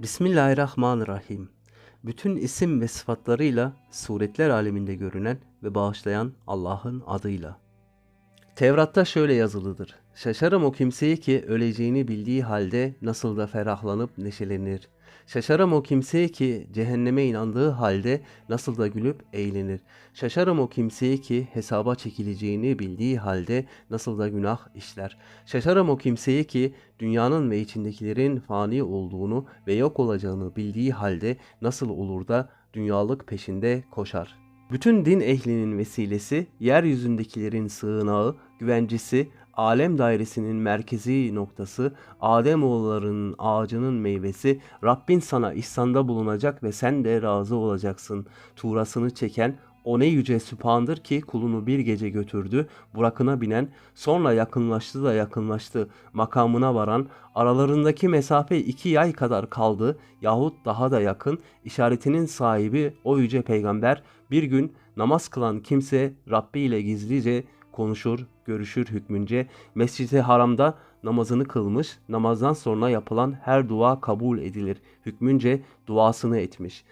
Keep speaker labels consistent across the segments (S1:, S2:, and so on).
S1: Bismillahirrahmanirrahim. Bütün isim ve sıfatlarıyla suretler aleminde görünen ve bağışlayan Allah'ın adıyla. Tevrat'ta şöyle yazılıdır. Şaşarım o kimseyi ki öleceğini bildiği halde nasıl da ferahlanıp neşelenir. Şaşarım o kimseye ki cehenneme inandığı halde nasıl da gülüp eğlenir. Şaşarım o kimseye ki hesaba çekileceğini bildiği halde nasıl da günah işler. Şaşarım o kimseye ki dünyanın ve içindekilerin fani olduğunu ve yok olacağını bildiği halde nasıl olur da dünyalık peşinde koşar. Bütün din ehlinin vesilesi, yeryüzündekilerin sığınağı, güvencesi, alem dairesinin merkezi noktası, Ademoğullarının ağacının meyvesi, Rabbin sana ihsanda bulunacak ve sen de razı olacaksın. Tuğrasını çeken, o ne yüce süphandır ki kulunu bir gece götürdü, Burak'ına binen, sonra yakınlaştı da yakınlaştı, makamına varan, aralarındaki mesafe iki yay kadar kaldı yahut daha da yakın, işaretinin sahibi o yüce peygamber, bir gün namaz kılan kimse Rabbi ile gizlice konuşur, görüşür hükmünce, Mescid-i Haram'da namazını kılmış, namazdan sonra yapılan her dua kabul edilir hükmünce duasını etmiş.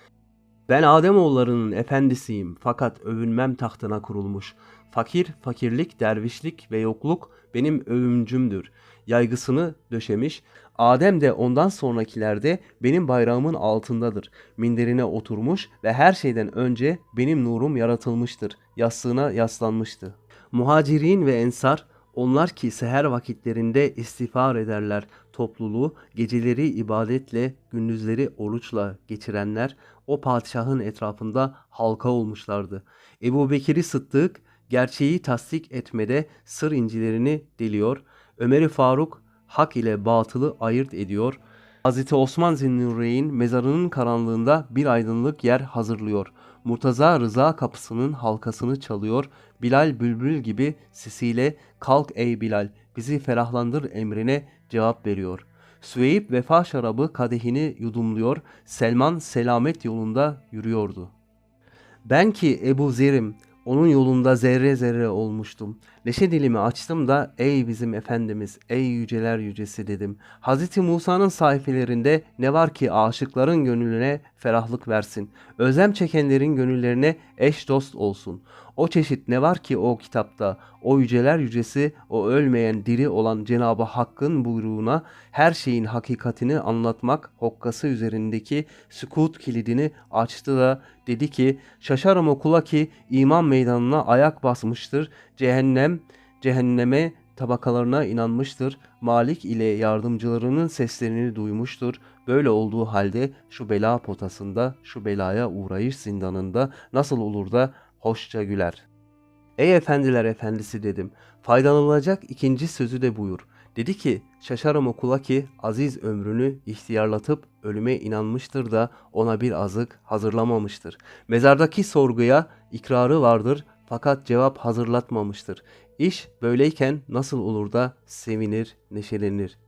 S1: Ben Ademoğullarının efendisiyim fakat övünmem tahtına kurulmuş. Fakir, fakirlik, dervişlik ve yokluk benim övümcümdür. Yaygısını döşemiş. Adem de ondan sonrakilerde benim bayrağımın altındadır. Minderine oturmuş ve her şeyden önce benim nurum yaratılmıştır. Yastığına yaslanmıştı. Muhacirin ve ensar onlar ki seher vakitlerinde istiğfar ederler. Topluluğu geceleri ibadetle, gündüzleri oruçla geçirenler o padişahın etrafında halka olmuşlardı. Ebu Bekir'i Sıddık gerçeği tasdik etmede sır incilerini deliyor. Ömer-i Faruk hak ile batılı ayırt ediyor. Hz. Osman Zinnureyn mezarının karanlığında bir aydınlık yer hazırlıyor. Murtaza Rıza kapısının halkasını çalıyor. Bilal bülbül gibi sesiyle kalk ey Bilal bizi ferahlandır emrine cevap veriyor. Süveyip vefa şarabı kadehini yudumluyor. Selman selamet yolunda yürüyordu. Ben ki Ebu Zer'im onun yolunda zerre zerre olmuştum. Neşe dilimi açtım da ey bizim efendimiz, ey yüceler yücesi dedim. Hz. Musa'nın sayfelerinde ne var ki aşıkların gönlüne ferahlık versin. Özlem çekenlerin gönüllerine eş dost olsun. O çeşit ne var ki o kitapta, o yüceler yücesi, o ölmeyen diri olan Cenabı Hakk'ın buyruğuna her şeyin hakikatini anlatmak hokkası üzerindeki sükut kilidini açtı da dedi ki şaşarım okula ki iman meydanına ayak basmıştır. Cehennem, cehenneme tabakalarına inanmıştır. Malik ile yardımcılarının seslerini duymuştur. Böyle olduğu halde şu bela potasında, şu belaya uğrayış zindanında nasıl olur da hoşça güler. Ey efendiler efendisi dedim. Faydalanılacak ikinci sözü de buyur. Dedi ki şaşarım okula ki aziz ömrünü ihtiyarlatıp ölüme inanmıştır da ona bir azık hazırlamamıştır. Mezardaki sorguya ikrarı vardır fakat cevap hazırlatmamıştır. İş böyleyken nasıl olur da sevinir, neşelenir.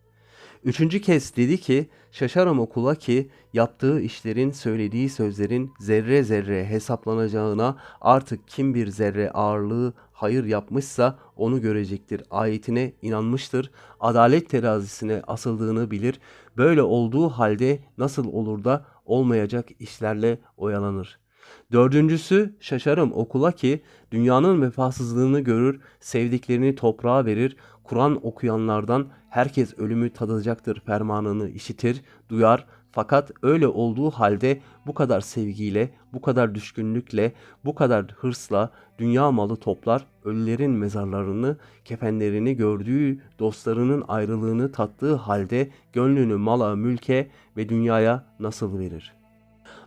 S1: Üçüncü kez dedi ki şaşarım okula ki yaptığı işlerin söylediği sözlerin zerre zerre hesaplanacağına artık kim bir zerre ağırlığı hayır yapmışsa onu görecektir. Ayetine inanmıştır. Adalet terazisine asıldığını bilir. Böyle olduğu halde nasıl olur da olmayacak işlerle oyalanır.'' Dördüncüsü şaşarım okula ki dünyanın vefasızlığını görür, sevdiklerini toprağa verir, Kur'an okuyanlardan herkes ölümü tadacaktır fermanını işitir, duyar fakat öyle olduğu halde bu kadar sevgiyle, bu kadar düşkünlükle, bu kadar hırsla dünya malı toplar, ölülerin mezarlarını, kefenlerini gördüğü dostlarının ayrılığını tattığı halde gönlünü mala, mülke ve dünyaya nasıl verir?''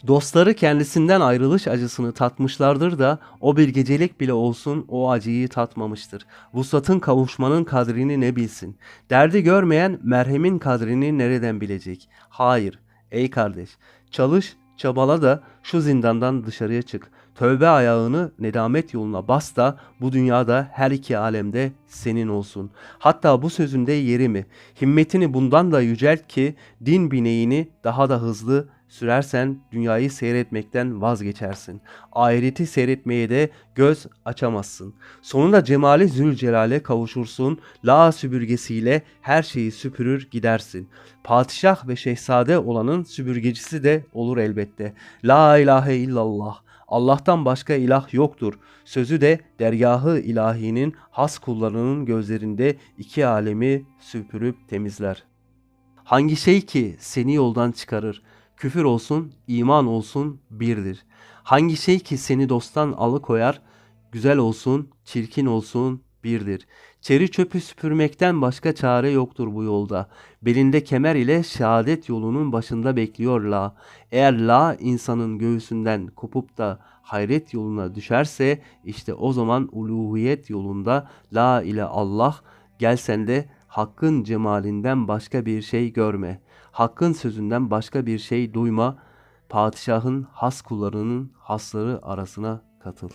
S1: Dostları kendisinden ayrılış acısını tatmışlardır da o bir gecelik bile olsun o acıyı tatmamıştır. Vuslatın kavuşmanın kadrini ne bilsin? Derdi görmeyen merhemin kadrini nereden bilecek? Hayır ey kardeş çalış çabala da şu zindandan dışarıya çık. Tövbe ayağını nedamet yoluna bas da bu dünyada her iki alemde senin olsun. Hatta bu sözünde yeri mi? Himmetini bundan da yücelt ki din bineğini daha da hızlı sürersen dünyayı seyretmekten vazgeçersin. Ahireti seyretmeye de göz açamazsın. Sonunda cemali zülcelale kavuşursun. La süpürgesiyle her şeyi süpürür gidersin. Padişah ve şehzade olanın süpürgecisi de olur elbette. La ilahe illallah. Allah'tan başka ilah yoktur. Sözü de dergahı ilahinin has kullarının gözlerinde iki alemi süpürüp temizler. Hangi şey ki seni yoldan çıkarır? Küfür olsun, iman olsun birdir. Hangi şey ki seni dosttan alıkoyar? Güzel olsun, çirkin olsun birdir. Çeri çöpü süpürmekten başka çare yoktur bu yolda. Belinde kemer ile şehadet yolunun başında bekliyor la. Eğer la insanın göğsünden kopup da hayret yoluna düşerse işte o zaman uluhiyet yolunda la ile Allah gelsen de Hakkın cemalinden başka bir şey görme. Hakkın sözünden başka bir şey duyma. Padişahın has kullarının hasları arasına katıl.